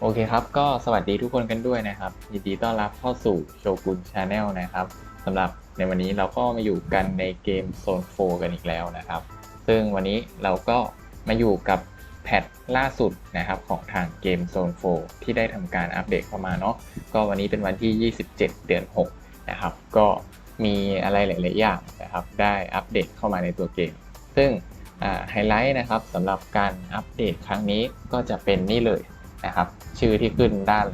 โอเคครับ ก็สวัสดีทุกคนกันด้วยนะครับ ยินดีต้อนรับเข้าสู่โชกุนชาแนลนะครับสำหรับในวันนี้เราก็มาอยู่กันในเกมโซน4กันอีกแล้วนะครับ ซึ่งวันนี้เราก็มาอยู่กับแพทล่าสุดนะครับของทางเกมโซน4ที่ได้ทำการอัปเดตเข้ามาเนาะก็วันนี้เป็นวันที่ 27 เดือน 6 นะครับ ก็มีอะไรหลาย ๆ อย่างนะครับ ได้อัปเดตเข้ามาในตัวเกม ซึ่งไฮไลท์นะครับสำหรับการอัปเดตครั้งนี้ก็จะเป็นนี่เลย นะครับ ชื่อที่ขึ้นด้าน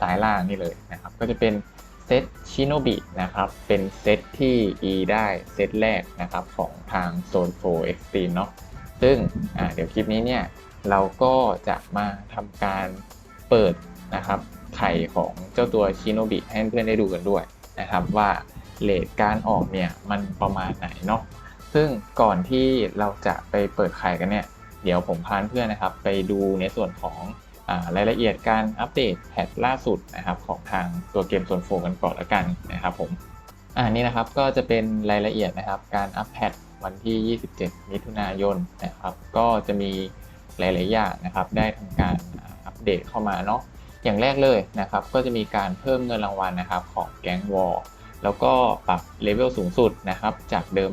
ซ้ายล่างนี่เลยนะครับ ก็จะเป็นเซตชิโนบินะครับ เป็นเซตที่ E ได้เซตแรกนะครับของทางโซน4 Extreme เนาะซึ่งเดี๋ยวคลิปนี้เนี่ยเราก็จะมาทำการเปิดนะครับไข่ของเจ้าตัวชิโนบิให้เพื่อนได้ดูกันด้วยนะครับว่าเลทการออกเนี่ยมันประมาณไหนเนาะซึ่งก่อนที่เราจะไปเปิดไข่กันเนี่ย เดี๋ยวผมพาเพื่อนนะครับ ไปดูในส่วนของ รายละเอียดการอัปเดตแพทล่าสุดนะครับของทางตัวเกมโซนโฟกันก่อนละกันนะครับผมอ่านี่นะครับก็จะเป็นรายละเอียดนะครับการอัปแพทวันที่ 27 มิถุนายนนะครับ ก็จะมีหลาย ๆ อย่างนะครับ ได้ทำการอัปเดตเข้ามาเนาะอย่างแรกเลยนะครับ ก็จะมีการเพิ่มเงินรางวัลนะครับของแก๊งวอลแล้วก็ปรับเลเวลสูงสุดนะครับ จากเดิม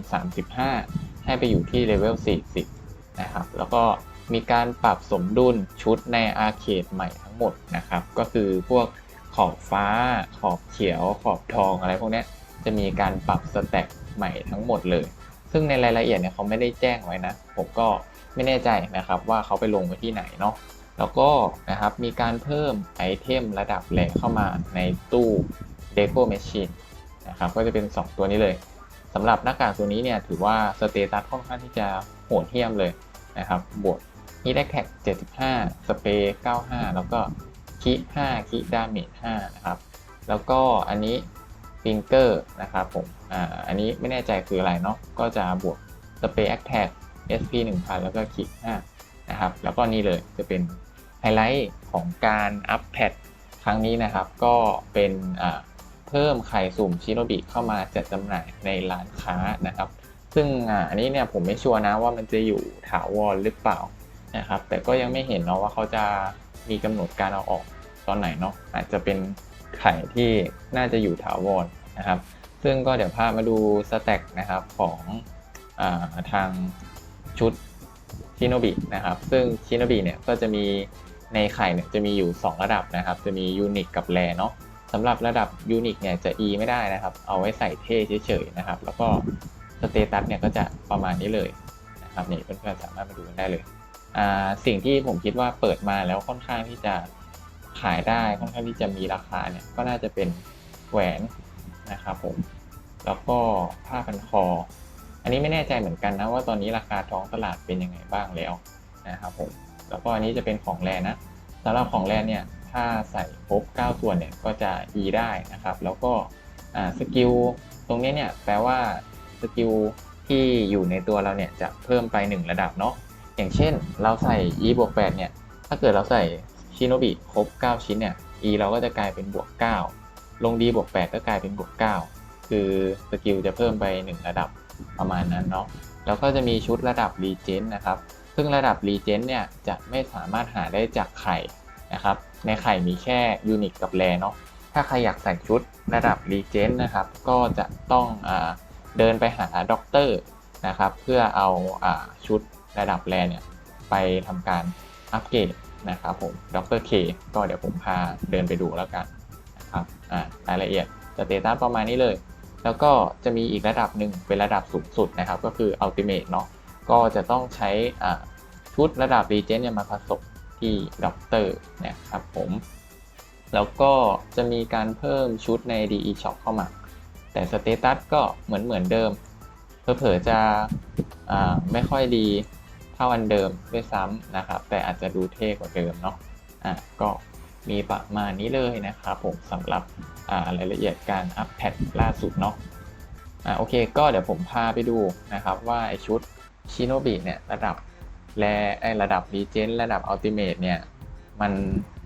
35 ให้ไปอยู่ที่เลเวล40 นะครับ แล้วก็ มีการปรับสมดุลชุดในอาร์เคดใหม่ทั้งหมดนะครับ ก็คือพวกขอบฟ้า ขอบเขียว ขอบทองอะไรพวกนี้จะมีการปรับสแต็กใหม่ทั้งหมดเลย ซึ่งในรายละเอียดเนี่ยเขาไม่ได้แจ้งไว้นะ ผมก็ไม่แน่ใจนะครับว่าเขาไปลงไว้ที่ไหนเนาะ แล้วก็นะครับมีการเพิ่มไอเทมระดับแหลกเข้ามาในตู้ Deco Machine นะครับ ก็จะเป็น 2 ตัวนี้เลยสำหรับหน้ากากตัวนี้เนี่ยถือว่าสเตตัสค่อนข้างที่จะโหดเหี้ยมเลยนะครับ บวก ฮีทแอคแท็ก75 สเปรย์95 แล้วก็คิ5คิดาเมจ5นะครับ แล้วก็อันนี้ฟิงเกอร์นะครับผม อ่า อันนี้ไม่แน่ใจคืออะไรเนาะ ก็จะบวกสเปรย์แอคแท็ก SP 1000 แล้วก็คิ5นะครับ แล้วก็นี่เลยจะเป็นไฮไลท์ของการอัพแพทครั้งนี้นะครับ ก็เป็นอ่าเพิ่มไข่สุ่มชิโนบิเข้ามาจัดจำหน่ายในร้านค้านะครับ ซึ่งอันนี้เนี่ยผมไม่ชัวร์นะว่ามันจะอยู่ถาวรหรือเปล่า นะครับ แต่ก็ยังไม่เห็นเนาะว่าเขาจะมีกำหนดการเอาออกตอนไหนเนาะอาจจะเป็นไข่ที่น่าจะอยู่ถาวรนะครับ ซึ่งก็เดี๋ยวพามาดูสแต็กนะครับของอทางชุดชิโนบินะครับ ซึ่งชิโนบิเนี่ยก็จะมีในไข่เนี่ยจะมีอยู่ 2 ระดับนะครับ จะมียูนิคกับแรเนาะสำหรับระดับยูนิคเนี่ยจะ E ไม่ได้นะครับ เอาไว้ใส่เท่เฉยๆนะครับ แล้วก็สเตตัสเนี่ยก็จะประมาณนี้เลยนะครับนี่เพื่อนๆสามารถมาดูกันได้เลย สิ่งที่ผมคิดว่าเปิดมาแล้วค่อนข้างที่จะขายได้ค่อนข้างที่จะมีราคาเนี่ยก็น่าจะเป็นแหวนนะครับผมแล้วก็ผ้าพันคอ อันนี้ไม่แน่ใจเหมือนกันนะว่าตอนนี้ราคาท้องตลาดเป็นยังไงบ้างแล้วนะครับผมแล้วก็อันนี้จะเป็นของแรนะสำหรับของแรเนี่ยถ้าใส่ครบ9ส่วนเนี่ยก็จะ E ได้นะครับ แล้วก็สกิลตรงนี้เนี่ยแปลว่าสกิลที่อยู่ในตัวเราเนี่ยจะเพิ่มไป 1 ระดับเนาะ อย่างเช่นเราใส่ e บวก8เนี่ย ถ้าเกิดเราใส่ชิโนบิครบ 9 ชิ้นเนี่ย e เราก็จะกลายเป็นบวก 9 ลง d บวก8ก็กลายเป็นบวก 9 คือสกิลจะเพิ่มไป 1 ระดับประมาณนั้นเนาะ แล้วก็จะมีชุดระดับรีเจนนะครับ ซึ่งระดับรีเจนเนี่ยจะไม่สามารถหาได้จากไข่นะครับ ในไข่มีแค่ยูนิคกับแรเนาะ ถ้าใครอยากใส่ชุดระดับรีเจนนะครับ ก็จะต้องอเดินไปหาด็อกเตอร์นะครับ เพื่อเอาอาชุด ระดับแรเนี่ยไปทำการอัปเกรดนะครับผมดรเคก็เดี๋ยวผมพาเดินไปดูแล้วกันนะครับอ่ารายละเอียดสเตตัสประมาณนี้เลย แล้วก็จะมีอีกระดับหนึ่งเป็นระดับสูงสุดนะครับ ก็คืออัลติเม e เนาะก็จะต้องใช้ชุดระดับรีเจนเนี่ยมาผสมที่ด็อกเตอร์นะครับผม แล้วก็จะมีการเพิ่มชุดใน DE Shop เข้ามา แต่สเตตัสก็เหมือนเหมือนเดิมเผลอๆจะไม่ค่อยดี ท่าอันเดิมด้วยซ้ำนะครับ แต่อาจจะดูเท่กว่าเดิมเนาะอะก็มีประมาณนี้เลยนะครับผมสำหรับรายละเอียดการอัปแพทล่าสุดเนาะอะโอเค ก็เดี๋ยวผมพาไปดูนะครับว่าไอชุดชิโนบิเนี่ยระดับแลไอระดับดีเจนระดับอัลติเมทเนี่ยมัน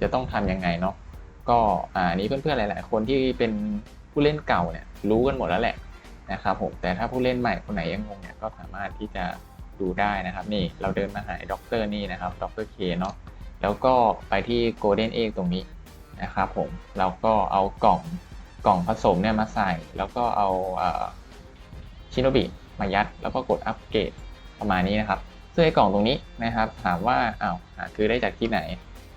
จะต้องทำยังไงเนาะก็อ่านี้เพื่อนๆหลาย ๆ คนที่เป็นผู้เล่นเก่าเนี่ยรู้กันหมดแล้วแหละนะครับผมแต่ถ้าผู้เล่นใหม่คนไหนยังงงเนี่ยก็สามารถที่จะ ดูได้นะครับนี่เราเดินมาหาด็อกเตอร์นี่นะครับด็อกเตอร์เคเนาะแล้วก็ไปที่ Golden Egg ตรงนี้นะครับผมแล้วก็เอากล่องกล่องผสมเนี่ยมาใส่ แล้วก็เอาชิโนบิมายัด แล้วก็กดอัปเกรดประมาณนี้นะครับซึ่งไอ้กล่องตรงนี้นะครับ ถามว่าอ้าวหาซื้อได้จากที่ไหน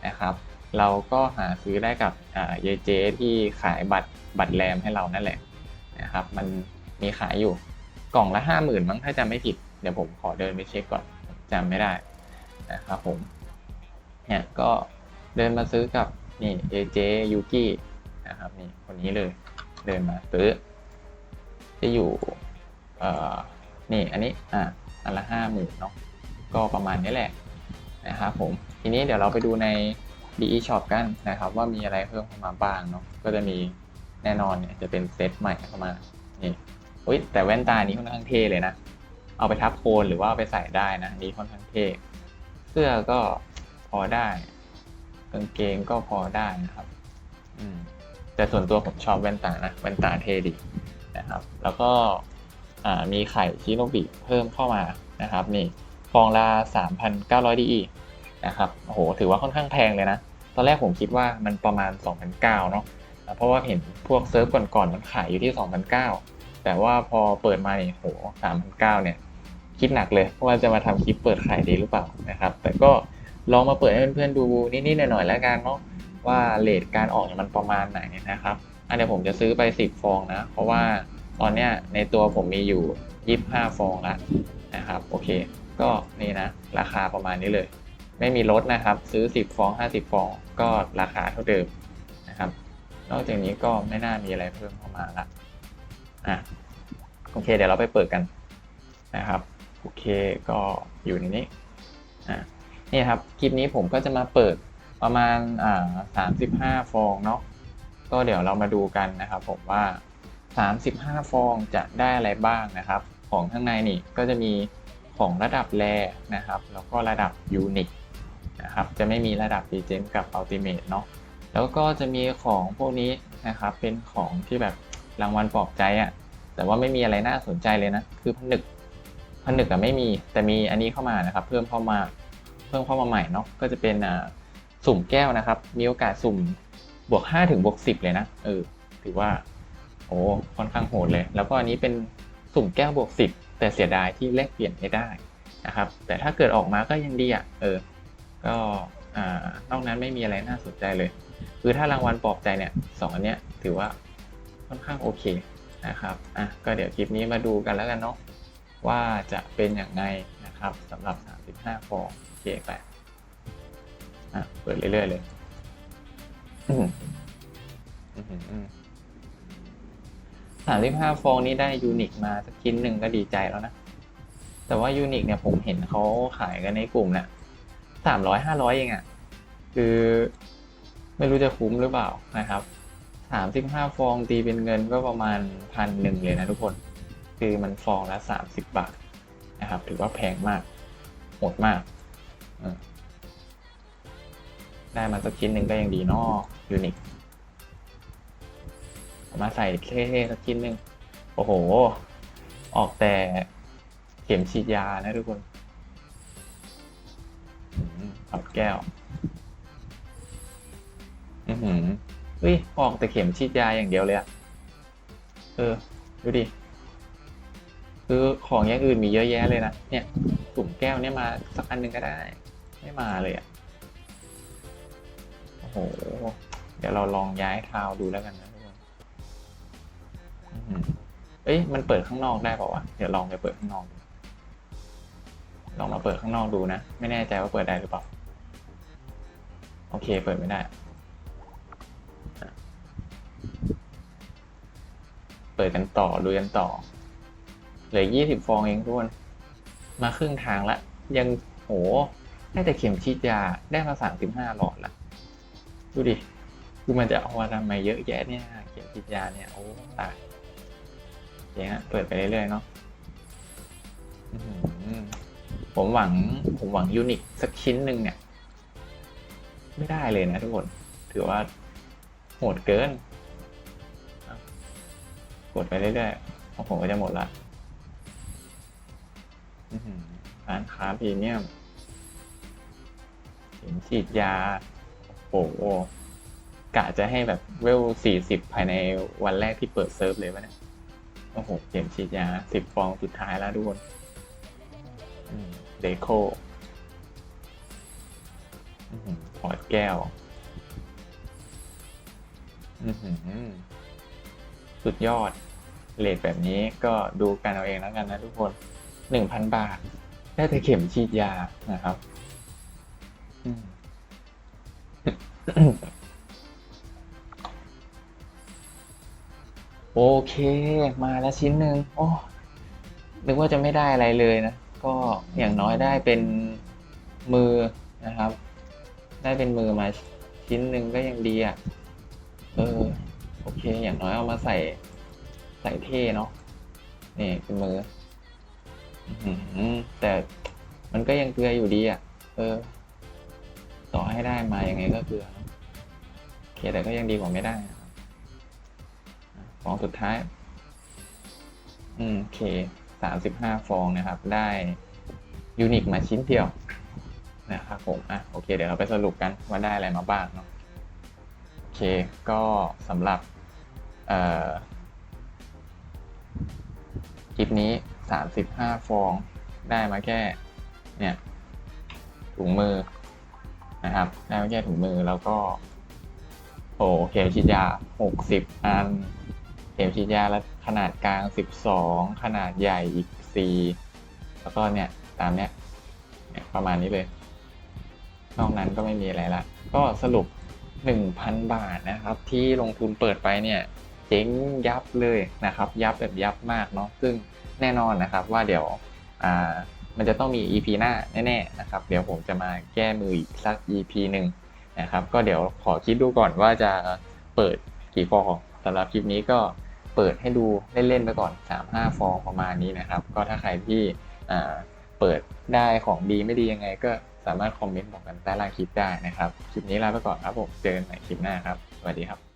นะครับ เราก็หาซื้อได้กับเยเจที่ขายบัตรบัตรแรมให้เรานั่นแหละนะครับ มันมีขายอยู่กล่องละห้าหมื่นมั้งถ้าจำไม่ผิด เดี๋ยวผมขอเดินไปเช็คก่อนจำไม่ได้นะครับผมเนี่ยก็เดินมาซื้อกับนี่เอเจยูกินะครับนี่คนนี้เลยเดินมาซื้อ จะอยู่เอ่อนี่อันนี้อะอันละห้าหมื่นเนาะก็ประมาณนี้แหละนะครับผมทีนี้เดี๋ยวเราไปดูใน DE Shop กันนะครับว่ามีอะไรเพิ่มเข้ามาบ้างเนาะก็จะมีแน่นอนเนี่ยจะเป็นเซตใหม่เข้ามานี่อุ้ยแต่แว่นตานี้ค่อนข้างเท่เลยนะ เอาไปทับโคนหรือว่าเอาไปใส่ได้นะนี่ค่อนข้างเท่เสื้อก็พอได้กางเกงก็พอได้นะครับ อืมแต่ส่วนตัวผมชอบแว่นตานะแว่นตาเท่ดีนะครับ แล้วก็มีไข่ชิโนบิเพิ่มเข้ามานะครับ นี่ฟองละ3,900 DE นะครับโอ้โหถือว่าค่อนข้างแพงเลยนะ ตอนแรกผมคิดว่ามันประมาณ 2,900เนาะเพราะว่าเห็นพวกเซิร์ฟก่อนๆมันขายอยู่ที่ 2,900แต่ว่าพอเปิดมาเนี่ยโห3,900เนี่ย คิดหนักเลยว่าจะมาทำคลิปเปิดขายดีหรือเปล่านะครับ แต่ก็ลองมาเปิดให้เพื่อนๆดูนิดๆหน่อยๆแล้วกันเนาะว่าเลทการออกมันประมาณไหนนะครับ อันนี้ผมจะซื้อไป 10 ฟองนะ เพราะว่าตอนเนี้ยในตัวผมมีอยู่ 25 ฟองละนะครับโอเคก็นี่นะ ราคาประมาณนี้เลย ไม่มีลดนะครับ ซื้อ 10 ฟอง 50 ฟอง ก็ราคาเท่าเดิมนะครับ นอกจากนี้ก็ไม่น่ามีอะไรเพิ่มเข้ามาละอะโอเค เดี๋ยวเราไปเปิดกันนะครับ เคก็อยู่ในนี้อ่านี่ครับคลิปนี้ผมก็จะมาเปิดประมาณอ่าสามสิบห้าฟองเนาะก็เดี๋ยวเรามาดูกันนะครับผมว่า 35 ฟองจะได้อะไรบ้างนะครับ ของข้างในนี่ก็จะมีของระดับแรนะครับ แล้วก็ระดับยูนิคนะครับ จะไม่มีระดับ d ีเจนกับ Ultimate เนาะแล้วก็จะมีของพวกนี้นะครับ เป็นของที่แบบรางวัลปลอบใจอะ่ะแต่ว่าไม่มีอะไรน่าสนใจเลยนะ คือผนึก ผนึกอะไม่มีแต่มีอันนี้เข้ามานะครับ เพิ่มเข้ามาเพิ่มเข้ามาใหม่เนาะก็จะเป็นอ่าสุ่มแก้วนะครับ มีโอกาสสุ่มบวก5ถึงบวก10 เลยนะเออถือว่าโอ้ค่อนข้างโหดเลย แล้วก็อันนี้เป็นสุ่มแก้วบวก10 แต่เสียดายที่แลกเปลี่ยนไม่ได้นะครับ แต่ถ้าเกิดออกมาก็ยังดีอะเออก็อ่านอกนั้นไม่มีอะไรน่าสนใจเลย คือถ้ารางวัลปลอบใจเนี่ยสองอันเนี้ยถือว่าค่อนข้างโอเคนะครับอะก็เดี๋ยวคลิปนี้มาดูกันแล้วกันเนาะ ว่าจะเป็นอย่างไรนะครับสำหรับ 35 ฟองเคไปอะเปิดเรื่อยๆเลยสามสิบห้าฟองนี้ได้ยูนิคมาสักชิ้นหนึ่งก็ดีใจแล้วนะ แต่ว่ายูนิคเนี่ยผมเห็นเขาขายกันในกลุ่มเนี่ยสามร้อยห้าร้อยเองอะ่ะ คือไม่รู้จะคุ้มหรือเปล่านะครับสามสิบห้าฟองตีเป็นเงินก็ประมาณพันหนึ่งเลยนะทุกคน คือมันฟองละสามสิบบาทนะครับ ถือว่าแพงมากโหดมาก ได้มาสักชิ้นหนึ่งก็ยังดีเนาะยูนิคมาใส่เท่ๆสักชิ้นหนึ่งโอ้โห ออกแต่เข็มฉีดยานะทุกคนขับแก้ว อือหือเฮ้ย ออกแต่เข็มฉีดยาอย่างเดียวเลยอะเออ ดูดิ คือของอย่างอื่นมีเยอะแยะเลยนะ เนี่ยกลุ่มแก้วเนี่ยมาสักอันหนึ่งก็ได้ ไม่มาเลยอะโอ้โห เดี๋ยวเราลองย้ายทาวดูแล้วกันนะทุกคนเอ้ย มันเปิดข้างนอกได้เปล่าวะ เดี๋ยวลองไปเปิดข้างนอก ลองมาเปิดข้างนอกดูนะ ไม่แน่ใจว่าเปิดได้หรือเปล่า โอเค เปิดไม่ได้เปิดกันต่อดูกันต่อ เหลือยี่สิบฟองเองทุกคนมาครึ่งทางละ ยังโหได้แต่เข็มฉีดยาได้มาสามสิบห้าหลอดละดูดิคือมันจะเอามาทำไมเยอะแยะเนี่ยเข็มฉีดยาเนี่ยโอ้ตายเดี๋ยเปิดไปเรื่อยๆเนาะผมหวังผมหวังยูนิคสักชิ้นหนึ่งเนี่ย ไม่ได้เลยนะทุกคน ถือว่าโหดเกิน กดไปเรื่อยๆของผมก็จะหมดละ ร้านค้าพรีเมียมเคข็มฉีดยา โอ้โหกะจะให้แบบเวลสี่สิบภายในวันแรกที่เปิดเซิร์ฟเลยวะเนี่ย โอ้โหเข็มฉีดยาสิบฟองสุดท้ายแล้วทุกคนเดโคถอดแก้ว สุดยอดเลทแบบนี้ก็ดูกันเอาเองแล้วกันนะทุกคน หนึ่งพันบาท ได้แต่เข็มฉีดยานะครับโอเค มาแล้วชิ้นหนึ่งโอ้นึกว่าจะไม่ได้อะไรเลยนะ ก็อย่างน้อยได้เป็นมือนะครับ ได้เป็นมือมาชิ้นหนึ่งก็ยังดีอะ เออ โอเค อย่างน้อยเอามาใส่ใส่เท่เนาะ นี่เป็นมือ อื้อหือแต่มันก็ยังเกลืออยู่ดีอะ เออ ต่อให้ได้มายังไงก็เกลือโอเคแต่ก็ยังดีกว่าไม่ได้นะครับฟองสุดท้าย อืมโอเคสามสิบห้าฟองนะครับ ได้ยูนิคมาชิ้นเดียวนะครับผม อะ โอเค เดี๋ยวเราไปสรุปกันว่าได้อะไรมาบ้างเนาะ โอเค ก็สำหรับ เอ่อ คลิปนี้ สามสิบห้าฟอง ได้มาแค่เนี่ยถุงมือนะครับ ได้มาแค่ถุงมือแล้วก็โอเข็มฉีดยาหกสิบอัน เข็มฉีดยาและขนาดกลางสิบสองขนาดใหญ่อีกสี่แล้วก็เนี่ยตามเนี้ยเนี่ยประมาณนี้เลย นอกนั้นก็ไม่มีอะไรละ ก็สรุป 1,000 บาทนะครับ ที่ลงทุนเปิดไปเนี่ย เจ๊งยับเลยนะครับ ยับแบบยับมากเนาะซึ่ง แน่นอนนะครับว่าเดี๋ยวมันจะต้องมี EP หน้าแน่ๆนะครับ เดี๋ยวผมจะมาแก้มืออีกสัก EP หนึ่งนะครับ ก็เดี๋ยวขอคิดดูก่อนว่าจะเปิดกี่ฟองสำหรับคลิปนี้ก็เปิดให้ดูเล่นๆไปก่อน 3-5 ฟองประมาณนี้นะครับ ก็ถ้าใครที่เปิดได้ของดีไม่ดียังไงก็สามารถคอมเมนต์บอกกันใต้ล่างคลิปได้นะครับ คลิปนี้ลาไปก่อนครับผม เจอกันใหม่คลิปหน้าครับ สวัสดีครับ